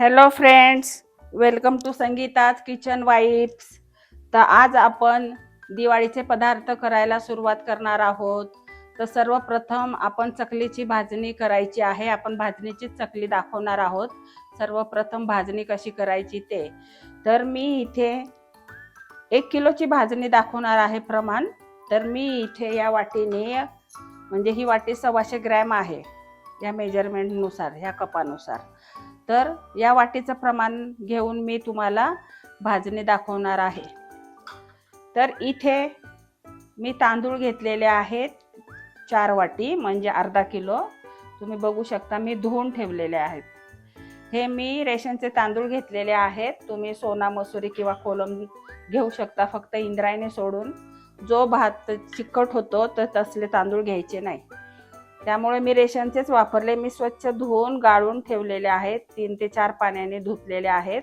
Hello friends welcome to Sangeeta's kitchen vibes तर आज आपण दिवाळीचे पदार्थ करायला सुरुवात करणार आहोत. तर सर्वप्रथम आपण चकलीची भाजणी करायची आहे. आपण भाजणीचीच चकली दाखवणार आहोत. सर्वप्रथम भाजणी कशी करायची ते. तर मी इथे एक किलोची भाजणी दाखवणार आहे प्रमाण. तर मी इथे या वाटीने म्हणजे ही वाटी सव्वाशे ग्रॅम आहे. या मेजरमेंटनुसार ह्या कपानुसार. तर या वाटीचं प्रमाण घेऊन मी तुम्हाला भाजणी दाखवणार आहे. तर इथे मी तांदूळ घेतलेले आहेत चार वाटी म्हणजे अर्धा किलो. तुम्ही बघू शकता मी धुवून ठेवलेले आहेत. हे मी रेशनचे तांदूळ घेतलेले आहेत. तुम्ही सोना मसुरी किंवा कोलम घेऊ शकता फक्त इंद्रायणी सोडून. जो भात चिकट होतो तर तसले तांदूळ घ्यायचे नाही. त्यामुळे मी रेशनचेच वापरले. मी स्वच्छ धुवून गाळून ठेवलेले आहेत. तीन ते चार पाण्याने धुतलेले आहेत.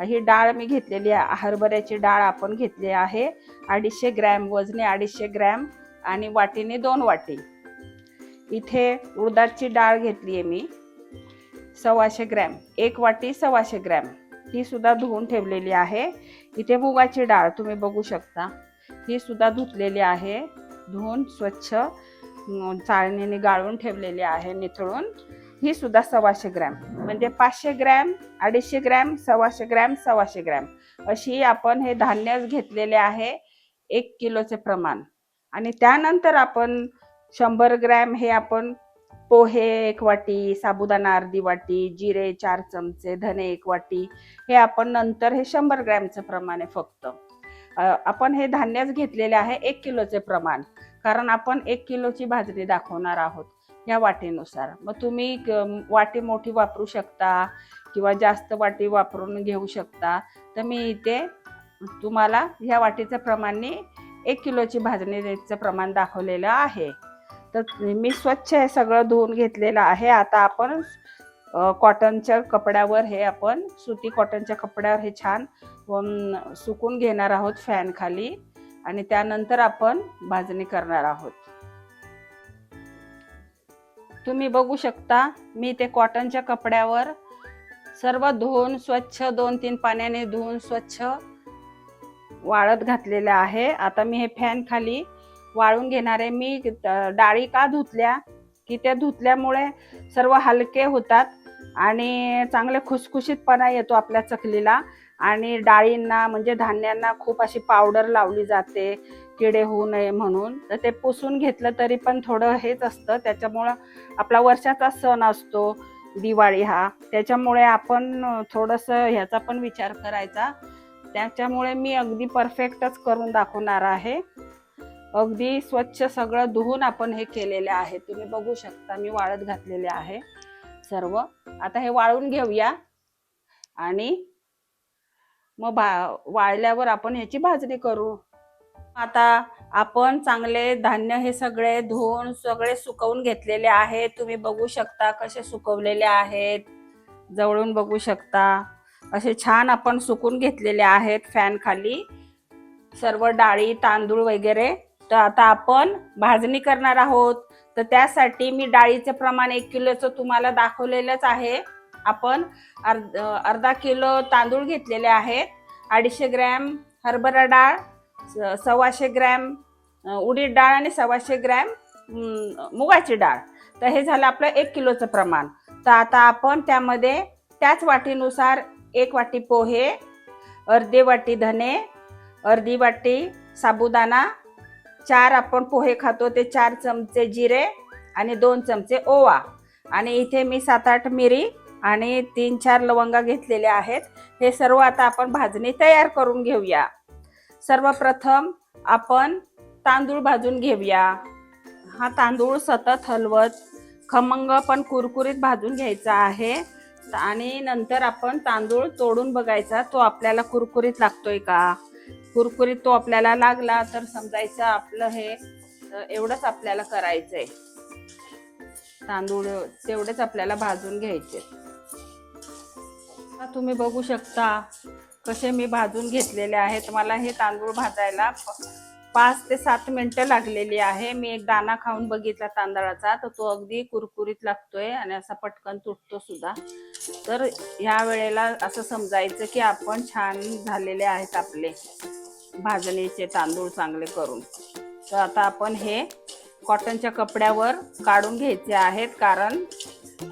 ही डाळ मी घेतलेली आहे. हरभऱ्याची डाळ आपण घेतली आहे. अडीचशे ग्रॅम वजने अडीचशे ग्रॅम आणि वाटीने दोन वाटी. इथे उडदाची डाळ घेतली आहे मी. सव्वाशे ग्रॅम. एक वाटी सव्वाशे ग्रॅम. ही सुद्धा धुवून ठेवलेली आहे. इथे मुगाची डाळ तुम्ही बघू शकता. ही सुद्धा धुतलेली आहे. धुवून स्वच्छ चाळणीने गाळून ठेवलेली आहे निथळून. ही सुद्धा सव्वाशे ग्रॅम. म्हणजे पाचशे ग्रॅम अडीचशे ग्रॅम सव्वाशे ग्रॅम सव्वाशे ग्रॅम. अशी आपण हे धान्य घेतलेले आहे. एक किलोचे प्रमाण. आणि त्यानंतर आपण शंभर ग्रॅम हे आपण पोहे एक वाटी साबुदाणा अर्धी वाटी जिरे चार चमचे धने एक वाटी हे आपण नंतर हे शंभर ग्रॅमचं प्रमाण आहे फक्त. आपण हे धान्यच घेतलेले आहे एक किलोचे प्रमाण. कारण आपण एक किलोची भाजणी दाखवणार आहोत या वाटीनुसार. मग तुम्ही क- वाटी मोठी वापरू शकता किंवा जास्त वाटी वापरून घेऊ शकता. तर मी इथे तुम्हाला ह्या वाटीचं प्रमाणे एक किलोची भाजणीचं प्रमाण दाखवलेलं आहे. तर मी स्वच्छ हे सगळं धुवून घेतलेलं आहे. आता आपण कॉटनच्या कपड्यावर हे आपण सुती कॉटनच्या कपड्यावर हे छान सुकून घेणार आहोत फॅनखाली आणि त्यानंतर आपण भाजणी करणार आहोत. तुम्ही बघू शकता मी ते कॉटनच्या कपड्यावर सर्व धुवून स्वच्छ दोन तीन पाण्याने धुवून स्वच्छ वाळत घातलेलं आहे. आता मी हे फॅन खाली वाळून घेणार आहे. मी डाळी का धुतल्या? की त्या धुतल्यामुळे सर्व हलके होतात आणि चांगले खुसखुशीतपणा येतो आपल्या चकलीला. आणि डाळींना म्हणजे धान्यांना खूप अशी पावडर लावली जाते किडे होऊ नये म्हणून. तर ते पुसून घेतलं तरी पण थोडं हेच असतं. त्याच्यामुळं आपला वर्षाचा सण असतो दिवाळी हा. त्याच्यामुळे आपण थोडंसं ह्याचा पण विचार करायचा. त्याच्यामुळे मी अगदी परफेक्टच करून दाखवणार आहे. अगदी स्वच्छ सगळं धुवून आपण हे केलेले आहे. तुम्ही बघू शकता मी वाळत घातलेले आहे सर्व. आता हे वाळून घेऊया. आणि मग भा वाळल्यावर आपण ह्याची भाजणी करू. आता आपण चांगले धान्य हे सगळे धुवून सगळे सुकवून घेतलेले आहेत. तुम्ही बघू शकता कसे सुकवलेले आहेत. जवळून बघू शकता. असे छान आपण सुकून घेतलेले आहेत फॅन खाली. सर्व डाळी तांदूळ वगैरे. तर आता आपण भाजणी करणार आहोत. तर त्यासाठी मी डाळीचे प्रमाण एक किलोचं तुम्हाला दाखवलेलंच आहे. आपण अर्ध अर्धा किलो तांदूळ घेतलेले आहेत. अडीचशे ग्रॅम हरभरा डाळ सव्वाशे ग्रॅम उडीद डाळ आणि सव्वाशे ग्रॅम मुगाची डाळ. तर हे झालं आपलं एक किलोचं प्रमाण. तर आता आपण त्यामध्ये त्याच वाटीनुसार एक वाटी पोहे अर्धी वाटी धने अर्धी वाटी साबुदाणा चार आपण पोहे खातो ते चार चमचे जिरे आणि दोन चमचे ओवा. आणि इथे मी सात आठ मिरी आणि तीन चार लवंगा घेतलेल्या आहेत. हे सर्व आता आपण भाजणी तयार करून घेऊया. सर्वप्रथम आपण तांदूळ भाजून घेऊया. हा तांदूळ सतत हलवत खमंग पण कुरकुरीत भाजून घ्यायचा आहे. आणि नंतर आपण तांदूळ तोडून बघायचा तो आपल्याला कुरकुरीत लागतोय का? कुरकुरीत तो आपल्याला लागला तर समजायचं आपलं हे एवढंच आपल्याला करायचंय. तांदूळ तेवढेच आपल्याला भाजून घ्यायचे. आता तुम्ही बघू शकता कसे मी भाजून घेतलेले आहेत. मला हे तांदूळ भाजायला पाच ते सात मिनटं लागलेली आहे. मी एक दाणा खाऊन बघितला तांदळाचा तर तो अगदी कुरकुरीत लागतोय आणि असा पटकन तुटतो सुद्धा. तर ह्या वेळेला असं समजायचं की आपण छान झालेले आहेत आपले भाजणीचे तांदूळ चांगले करून. तर आता आपण हे कॉटनच्या कपड्यावर काढून घ्यायचे आहेत कारण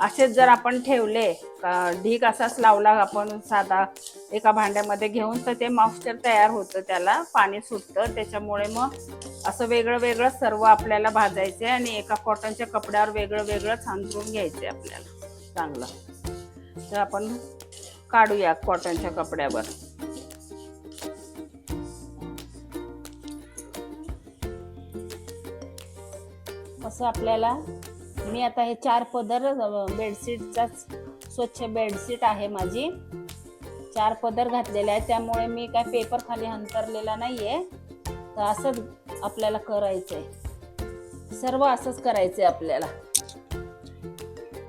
असेच जर आपण ठेवले का ढीक असाच लावला आपण साधा एका भांड्यामध्ये घेऊन तर ते मॉइश्चर तयार होतं त्याला पाणी सुटतं. त्याच्यामुळे मग असं वेगळं वेगळं सर्व आपल्याला भाजायचे आणि एका कॉटनच्या कपड्यावर वेगळं वेगळं सांजून घ्यायचे आपल्याला. चांगलं. तर आपण काढूया कॉटनच्या कपड्यावर. असं आपल्याला मी आता हे चार पदर बेडशीटचा स्वच्छ बेडशीट आहे माझी. चार पदर घातलेले आहे त्यामुळे मी काय पेपर खाली अंतरलेला नाहीये. तर असंच आपल्याला करायचंय. सर्व असंच करायचंय आपल्याला.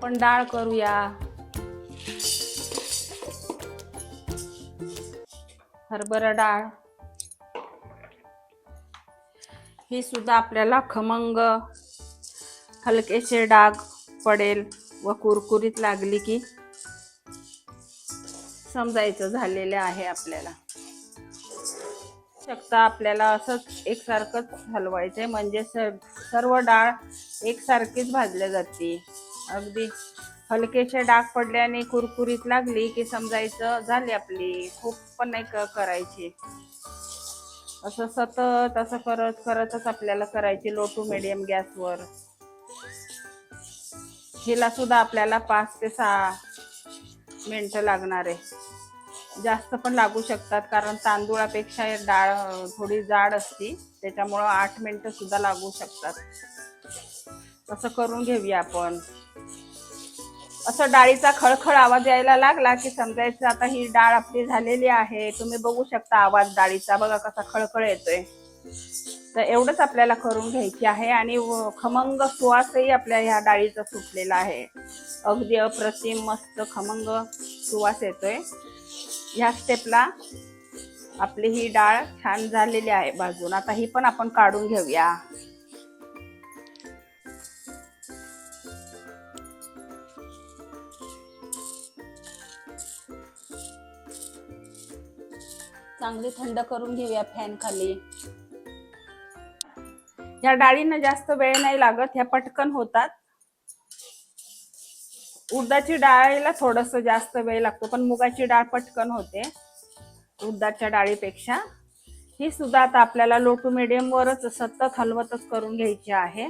पण डाळ करूया. हरभरा डाळ. ही सुद्धा आपल्याला खमंग. हलकेसे डाग पडेल व कुरकुरीत लागली की समजायचं झालेलं आहे आपल्याला. शकता आपल्याला असंच एकसारखंच हलवायचं. आहे म्हणजे सर्व डाळ एकसारखीच भाजल्या जाते. अगदी हलकेसे डाग पडल्याने कुरकुरीत लागली की समजायचं झाली आपली. खूप पण नाही करायची. असं सतत असं करत करतच आपल्याला करायची. लो टू मिडियम गॅसवर हिला सुद्धा आपल्याला पाच ते सहा मिनटं लागणार आहे. जास्त पण लागू शकतात कारण तांदूळापेक्षा डाळ थोडी जाड असती त्याच्यामुळं आठ मिनटं सुद्धा लागू शकतात. तसं करून घेऊया आपण. असं डाळीचा खळखळ आवाज यायला लागला की समजायचं आता ही डाळ आपली झालेली आहे. तुम्ही बघू शकता आवाज डाळीचा. बघा कसा खळखळ येतोय. तर एवढंच आपल्याला करून घ्यायची आहे आणि व- खमंग सुवासही आपल्या ह्या डाळीचा सुटलेला आहे. अगदी अप्रतिम मस्त खमंग सुवास येतोय. ह्या स्टेपला आपली ही डाळ छान झालेली आहे भाजून. आता ही पण आपण काढून घेऊया. चांगली थंड करून घेऊया फॅन खाली. ह्या डाळींना जास्त वेळ नाही लागत ह्या पटकन होतात. उडदाची डाळीला थोडस जास्त वेळ लागतो पण मुगाची डाळ पटकन होते उडदाच्या डाळीपेक्षा. ही सुद्धा आता आपल्याला लोटू मिडियम वरच सतत हलवतच करून घ्यायची आहे.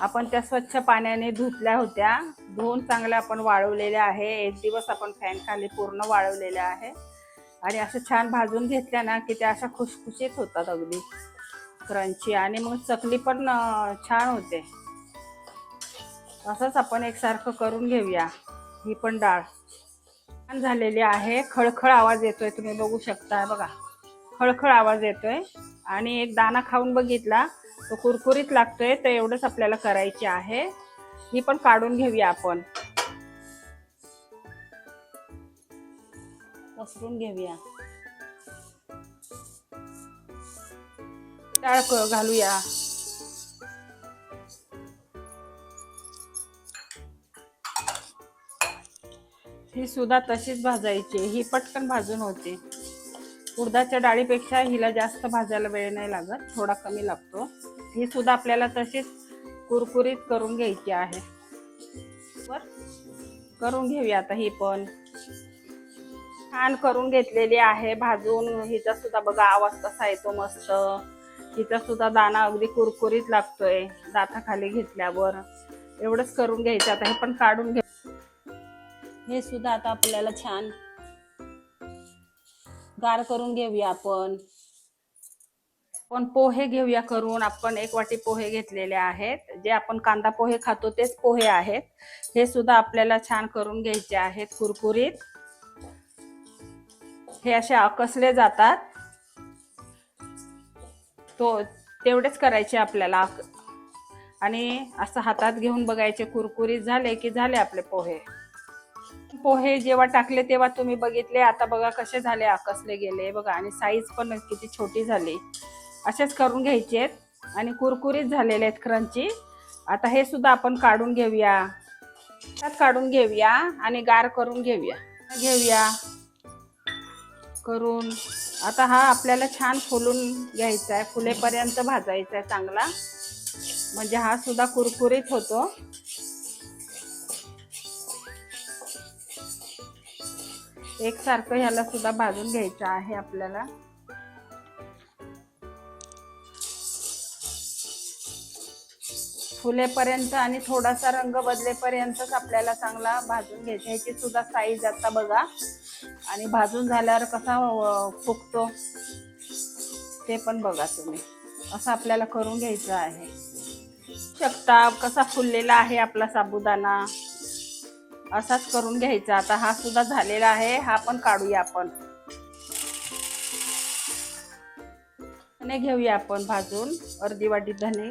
आपण त्या स्वच्छ पाण्याने धुतल्या होत्या. धुवून चांगल्या आपण वाळवलेल्या आहे. एक दिवस आपण फॅन खाली पूर्ण वाळवलेल्या आहे. आणि असं छान भाजून घेतल्या ना की त्या अशा खुशखुशीत होतात अगदी. क्रंची आणि मग चकली पण छान होते. असंच आपण एकसारखं करून घेऊया. ही पण डाळ. छान झालेली आहे. खळखळ आवाज येतोय तुम्ही बघू शकता बघा. खळखळ आवाज येतोय. आणि एक दाना खाऊन बघितला. तो कुरकुरीत लागतोय तर एवढंच आपल्याला करायचे आहे. ही पण काढून घेऊया आपण. पसरून घेऊया. डाळ घालूया. ही सुद्धा तशीच भाजायची ही पटकन भाजून होते. उडदाच्या डाळीपेक्षा हिला जास्त भाजायला वेळ नाही लागत. थोडा कमी लागतो. ही सुद्धा आपल्याला तशीच कुरकुरीत करून घ्यायची आहे. बर करून घेऊया आता ही पण. छान करून घेतलेली आहे. भाजून हिचा सुद्धा बघा आवाज कसा येतो मस्त. हिचा सुद्धा दाना अगदी कुरकुरीत लागतोय. दाताखाली घेतल्यावर. एवढंच करून घ्यायचं आता हे पण काढून घे. हे सुद्धा आता आपल्याला छान गार करून घेऊया आपण. पण पोहे घेऊया करून. आपण एक वाटी पोहे घेतलेले आहेत. जे आपण कांदा पोहे खातो तेच पोहे आहेत. हे सुद्धा आपल्याला छान करून घ्यायचे आहेत कुरकुरीत. हे असे आकसले जातात. तो तेवढेच करायचे आपल्याला आणि असं हातात घेऊन बघायचे कुरकुरीत झाले की झाले आपले पोहे. पोहे जेव्हा टाकले तेव्हा तुम्ही बघितले आता बघा कसे झाले आकसले गेले. बघा आणि साईज पण किती छोटी झाली. असेच करून घ्यायचे आहेत आणि कुरकुरीत झालेले आहेत क्रंची आता हे सुद्धा आपण काढून घेऊया. त्यात काढून घेऊया आणि गार करून घेऊया. घेऊया. करून आता हा आपल्याला छान फुलून घ्यायचा आहे फुलेपर्यंत भाजायचा आहे चांगला. म्हणजे हा सुद्धा कुरकुरीत होतो. एकसारखं ह्याला सुद्धा भाजून घ्यायचं आहे आपल्याला. फुलेपर्यंत आणि थोडासा रंग बदलेपर्यंतच आपल्याला चांगला भाजून घ्यायचा. ह्याची सुद्धा साईज आता बघा. आणि भाजून झाल्यावर कसा फुगतो ते पण बघा तुम्ही. असं आपल्याला करून घ्यायचं आहे. शकता कसा फुललेला आहे आपला साबुदाणा. असाच करून घ्यायचा. आता हा सुद्धा झालेला आहे हा पण काढूया आपण. धने घेऊया आपण भाजून अर्धी वाटी धने.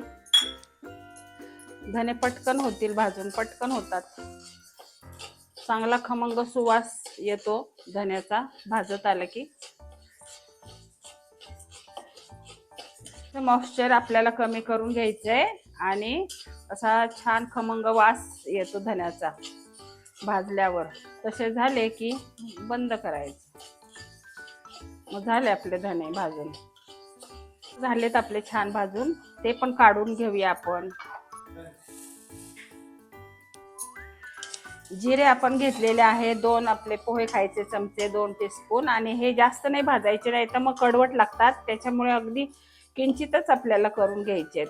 धने पटकन होतील भाजून पटकन होतात. चांगला खमंग सुवास येतो धन्याचा. भाजत आला की. मॉइश्चर आपल्याला कमी करून घ्यायचंय आणि असा छान खमंग वास येतो धन्याचा. भाजल्यावर. तसे झाले की बंद करायचं. मग झाले आपले धने भाजून. झालेत आपले छान भाजून. ते पण काढून घेऊया आपण. जिरे आपण घेतलेले आहे दोन आपले पोहे खायचे चमचे दोन टीस्पून आणि हे जास्त नाही भाजायचे नाही तर मग कडवट लागतात. त्याच्यामुळे अगदी किंचितच आपल्याला करून घ्यायचे.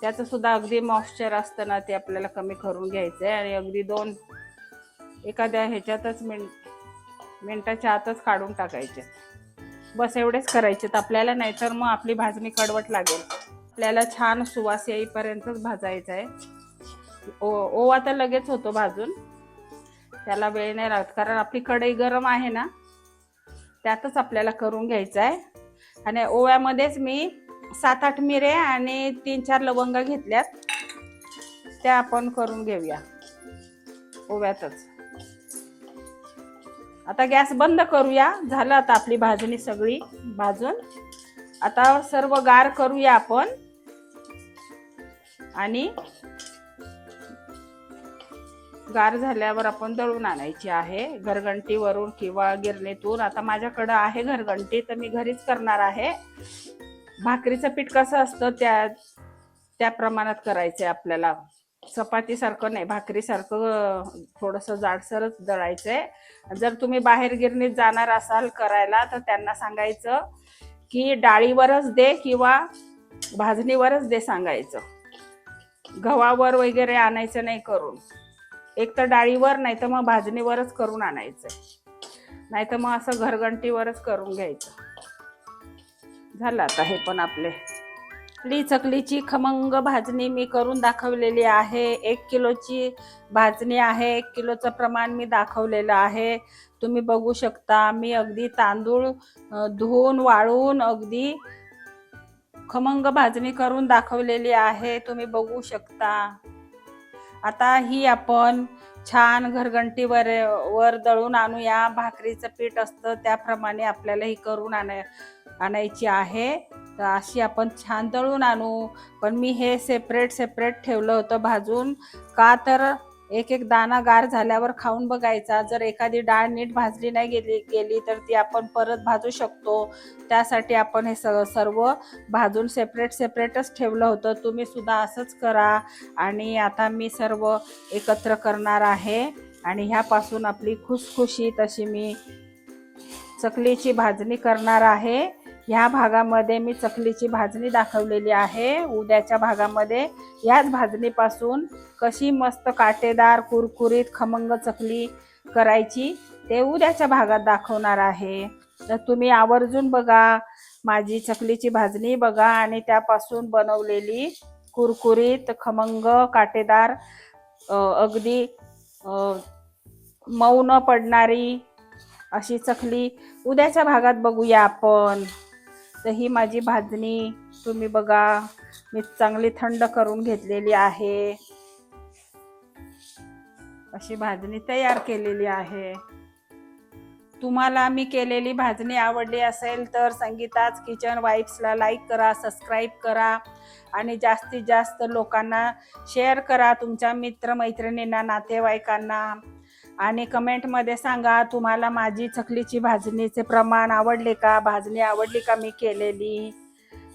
त्याचं सुद्धा अगदी मॉइश्चर असतं ना ते आपल्याला कमी करून घ्यायचं आहे आणि अगदी दोन एखाद्या ह्याच्यातच मिन मिनटाच्या आतच काढून टाकायचे. बस एवढेच करायचे. आपल्याला नाहीतर मग आपली भाजणी कडवट लागेल. आपल्याला छान सुवास येईपर्यंतच भाजायचं आहे ओवा तर लगेच होतो भाजून. त्याला वेळ नाही लागत कारण आपली कढई गरम आहे ना त्यातच आपल्याला करून घ्यायचं आहे आणि ओव्यामध्येच मी सात आठ मिरे आणि तीन चार लवंगा घेतल्यात. त्या आपण करून घेऊया ओव्यातच. आता गॅस बंद करूया. झालं आता आपली भाजणी सगळी भाजून. आता सर्व गार करूया आपण. आणि गार झाल्यावर आपण दळून आणायची आहे. घरघंटीवरून किंवा गिरणीतून. आता माझ्याकडं आहे घरघंटी तर मी घरीच करणार आहे. भाकरीचं पीठ कसं असतं त्या त्या प्रमाणात करायचं आहे आपल्याला. चपातीसारखं नाही भाकरीसारखं थोडंसं जाडसरच दळायचं आहे जर तुम्ही बाहेर गिरणीत जाणार असाल करायला तर त्यांना सांगायचं की डाळीवरच दे किंवा भाजणीवरच दे सांगायचं. गव्हावर वगैरे आणायचं नाही करून. एक तर डाळीवर नाही तर मग भाजणीवरच करून आणायचं. नाही तर मग असं घरघंटीवरच करून घ्यायचं. झालं आता हे पण आपले. चकली चकलीची खमंग भाजणी मी करून दाखवलेली आहे. एक किलोची भाजणी आहे. एक किलोचं प्रमाण मी दाखवलेलं आहे. तुम्ही बघू शकता मी अगदी तांदूळ धुवून वाळून अगदी खमंग भाजणी करून दाखवलेली आहे. तुम्ही बघू शकता. आता ही आपण छान घरघंटीवर वर दळून आणूया भाकरीचं पीठ असतं त्याप्रमाणे आपल्याला ही करून आणाय आणायची आहे. तर अशी आपण छान दळून आणू. पण मी हे सेपरेट सेपरेट ठेवलं होतं भाजून. का तर एक एक दाणा गार झाल्यावर खाऊन बघायचा. जर एखादी डाळ नीट भाजली नाही गेली गेली तर ती आपण परत भाजू शकतो. त्यासाठी आपण हे स सर्व भाजून सेपरेट सेपरेटच ठेवलं होतं. तुम्ही सुद्धा असंच करा. आणि आता मी सर्व एकत्र करणार आहे. आणि ह्यापासून आपली खुशखुशी तशी मी चकलीची भाजणी करणार आहे. ह्या भागामध्ये मी चकलीची भाजणी दाखवलेली आहे. उद्याच्या भागामध्ये ह्याच भाजणीपासून कशी मस्त काटेदार कुरकुरीत खमंग चकली करायची ते उद्याच्या भागात दाखवणार आहे. तर तुम्ही आवर्जून बघा माझी चकलीची भाजणी बघा आणि त्यापासून बनवलेली कुरकुरीत खमंग काटेदार अगदी मऊ न पडणारी अशी चकली उद्याच्या भागात बघूया आपण. तर ही माझी भाजणी. तुम्ही बघा मी चांगली थंड करून घेतलेली आहे. अशी भाजणी तयार केलेली आहे. तुम्हाला मी केलेली भाजणी आवडली असेल तर संगीताच किचन वाईब्सला लाईक करा सबस्क्राईब करा आणि जास्तीत जास्त लोकांना शेअर करा तुमच्या मित्रमैत्रिणींना नातेवाईकांना. आणि कमेंटमध्ये सांगा तुम्हाला माझी चकलीची भाजणीचे प्रमाण आवडले का? भाजणी आवडली का मी केलेली?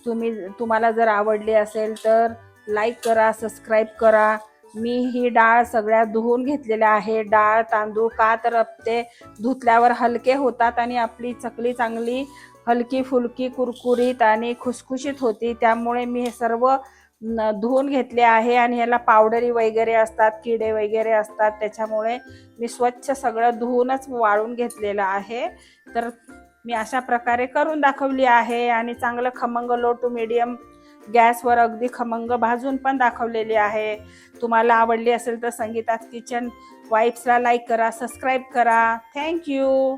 तुम्ही तुम्हाला जर आवडली असेल तर लाईक करा सबस्क्राईब करा. मी ही डाळ सगळ्या धुवून घेतलेल्या आहे. डाळ तांदूळ का तर ते धुतल्यावर हलके होतात आणि आपली चकली चांगली हलकी फुलकी कुरकुरीत आणि खुसखुशीत होती. त्यामुळे मी हे सर्व धुवून घेतले आहे आणि ह्याला पावडरी वगैरे असतात किडे वगैरे असतात. त्याच्यामुळे मी स्वच्छ सगळं धुवूनच वाळून घेतलेलं आहे. तर मी अशा प्रकारे करून दाखवली आहे आणि चांगलं खमंग लो टू मिडियम गॅसवर अगदी खमंग भाजून पण दाखवलेली आहे. तुम्हाला आवडली असेल तर संगीतात किचन वाईफ्सला लाईक करा सबस्क्राईब करा. Thank you